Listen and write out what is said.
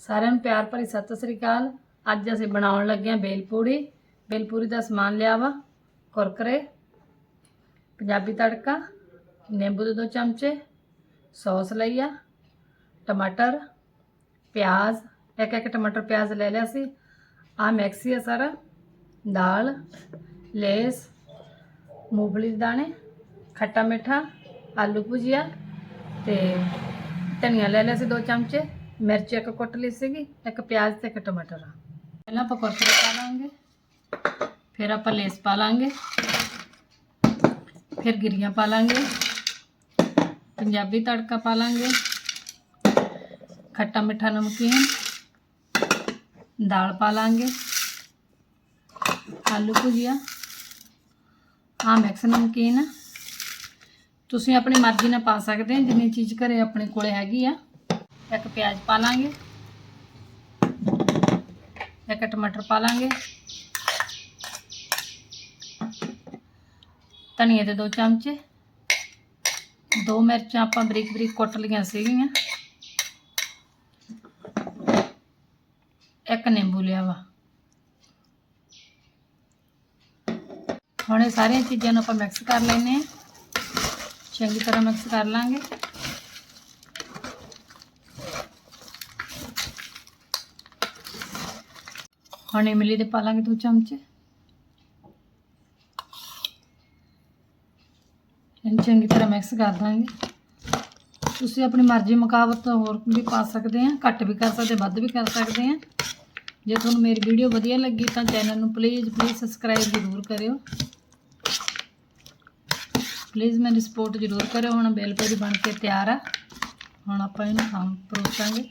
ਸਾਰਿਆਂ ਨੂੰ ਪਿਆਰ ਭਰੀ ਸਤਿ ਸ੍ਰੀ ਅਕਾਲ। ਅੱਜ ਅਸੀਂ ਬਣਾਉਣ ਲੱਗੇ ਹਾਂ ਬੇਲਪੂੜੀ ਬੇਲਪੂੜੀ ਦਾ ਸਮਾਨ ਲਿਆ ਵਾ ਕੁਰਕਰੇ, ਪੰਜਾਬੀ ਤੜਕਾ, ਨਿੰਬੂ ਦੇ ਦੋ ਚਮਚੇ, ਸੌਸ ਲਈ ਆ, ਟਮਾਟਰ, ਪਿਆਜ਼, ਇੱਕ ਇੱਕ ਟਮਾਟਰ ਪਿਆਜ਼ ਲੈ ਲਿਆ ਸੀ। ਆ ਮੈਕਸੀ ਆ ਸਾਰਾ। ਦਾਲ, ਲੇਸ, ਮੂੰਗਫਲੀ ਦੇ ਦਾਣੇ, ਖੱਟਾ ਮਿੱਠਾ, ਆਲੂ ਭੁਜੀਆ ਤੇ ਧਨੀਆ ਲੈ ਲਿਆ ਸੀ ਦੋ ਚਮਚੇ। ਮਿਰਚ ਇੱਕ ਕੁੱਟ ਲਈ ਸੀਗੀ ਇੱਕ ਪਿਆਜ਼ ਤੇ ਇੱਕ ਟਮਾਟਰ ਪਹਿਲਾਂ ਆਪਾਂ ਕੁਰਕਰੇ ਪਾ ਲਾਂਗੇ ਫਿਰ ਆਪਾਂ ਲੇਸ ਪਾ ਲਾਂਗੇ ਫਿਰ ਗਿਰੀਆਂ ਪਾ ਲਾਂਗੇ ਪੰਜਾਬੀ ਤੜਕਾ ਪਾ ਲਾਂਗੇ ਖੱਟਾ ਮਿੱਠਾ ਨਮਕੀਨ ਦਾਲ ਪਾ ਲਾਂਗੇ ਆਲੂ ਭੁਜੀਆ ਆ ਮਿਕਸ ਨਮਕੀਨ ਤੁਸੀਂ ਆਪਣੀ ਮਰਜ਼ੀ ਨਾਲ ਪਾ ਸਕਦੇ ਹੋ ਜਿੰਨੀ ਚੀਜ਼ ਘਰੇ ਆਪਣੇ ਕੋਲੇ ਹੈਗੀ ਆ ਇੱਕ ਪਿਆਜ਼ ਪਾ ਲਾਂਗੇ। ਇੱਕ ਟਮਾਟਰ ਪਾ ਲਾਂਗੇ। ਧਨੀਏ ਦੇ ਦੋ ਚਮਚੇ। ਦੋ ਮਿਰਚਾਂ ਆਪਾਂ ਬਰੀਕ ਬਰੀਕ ਕੁੱਟ ਲਈਆਂ ਸੀਗੀਆਂ। ਇੱਕ ਨਿੰਬੂ ਲਿਆ ਵਾ ਹੁਣ ਇਹ ਸਾਰੀਆਂ ਚੀਜ਼ਾਂ ਨੂੰ ਆਪਾਂ ਮਿਕਸ ਕਰ ਲੈਨੇ ਆ ਚੰਗੀ ਤਰ੍ਹਾਂ ਮਿਕਸ ਕਰ ਲਾਂਗੇ। ਹੁਣ ਇਮਲੀ ਦੇ ਪਾ ਲਾਂਗੇ ਦੋ ਚਮਚੇ। ਇਹਨੂੰ ਚੰਗੀ ਤਰ੍ਹਾਂ ਮਿਕਸ ਕਰ ਦਾਂਗੇ। ਤੁਸੀਂ ਆਪਣੀ ਮਰਜ਼ੀ ਮੁਤਾਬਕ ਹੋਰ ਵੀ ਪਾ ਸਕਦੇ ਆ, ਘੱਟ ਵੀ ਕਰ ਸਕਦੇ, ਵੱਧ ਵੀ ਕਰ ਸਕਦੇ ਆ। ਜੇ ਤੁਹਾਨੂੰ ਮੇਰੀ ਵੀਡੀਓ ਵਧੀਆ ਲੱਗੀ ਤਾਂ ਚੈਨਲ ਨੂੰ ਪਲੀਜ਼ ਪਲੀਜ਼ ਸਬਸਕ੍ਰਾਈਬ ਜ਼ਰੂਰ ਕਰਿਓ। ਪਲੀਜ਼ ਮੈਨੂੰ ਸਪੋਰਟ ਜ਼ਰੂਰ ਕਰਿਓ। ਹੁਣ ਬੇਲ ਪੂਰੀ ਬਣ ਕੇ ਤਿਆਰ ਆ। ਹੁਣ ਆਪਾਂ ਇਹਨੂੰ ਖਾਂ ਪਰੋਸਾਂਗੇ।